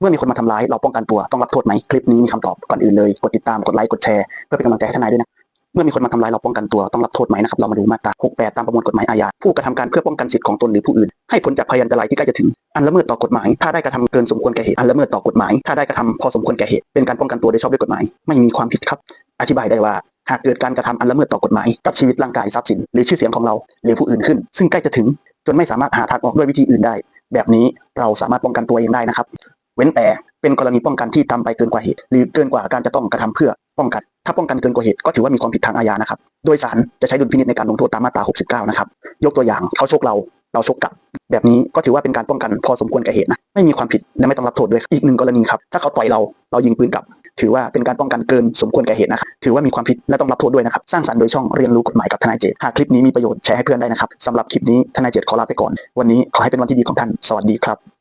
เมื่อมีคนมาทำร้ายเราป้องกันตัวต้องรับโทษไหมคลิปนี้มีคำตอบก่อนอื่นเลยกดติดตามกดไลค์กดแชร์เพื่อเป็นกำลังใจให้ทนายด้วยนะเมื่อมีคนมาทำร้ายเราป้องกันตัวต้องรับโทษไหมนะครับเรามาดูมาตรา 68 ตามประมวลกฎหมายอาญาผู้กระทำการเพื่อป้องกันสิทธิของตนหรือผู้อื่น ให้พ้นจากพยันตรายที่ใกล้จะถึง อันละเมิดต่อกฎหมาย ถ้าได้กระทำเกินสมควรแก่เหตุอันละเมิดต่อกฎหมาย ถ้าได้กระทำพอสมควรแก่เหตุเป็นการป้องกันตัวโดยชอบด้วยกฎหมาย ไม่มีความผิดครับ อธิบายได้ว่าหากเกิดการกระทำอันละเมิดต่อกฎหมายกับชีวิตร่างกายทรัพย์สิน หรือชื่อเสียงของเรา หรือผู้อื่นขึ้น ซึ่งใกล้จะถึง จนไม่สามารถหาทางออกด้วยวิธีอื่นได้ แบบนี้เราสามารถป้องกันตัวเองได้นะครับ เว้นแต่เป็นกรณีป้องกันที่ทำไปเกินกว่าเหตุ หรือเกินกว่าการจะต้องกระทำเพื่อป้องกัน ถ้าป้องกันเกินกว่าเหตุก็ถือว่ามีความผิดทางอาญานะครับ โดยศาลจะใช้ดุลพินิจในการลงโทษตามมาตรา 69 นะครับ ยกตัวอย่างเขาชกเราเราชกกลับ แบบนี้ก็ถือว่าเป็นการป้องกันพอสมควรแก่เหตุนะไม่มีความผิดและไม่ต้องรับโทษด้วยอีกหนึ่งกรณีครับถ้าเขาต่อยเราเรายิงปืนกลับ ถือว่าเป็นการป้องกันเกินสมควรแก่เหตุนะครับถือว่ามีความผิดและต้องรับโทษด้วยนะครับสร้างสรรค์โดยช่องเรียนรู้กฎหมายกับทนายเจตหากคลิปนี้มีประโยชน์แชร์ให้เพื่อนได้นะครับสำหรับคลิปนี้ทนายเจตขอลาไปก่อน วันนี้ขอให้เป็นวันที่ดีของท่านสวัสดีครับ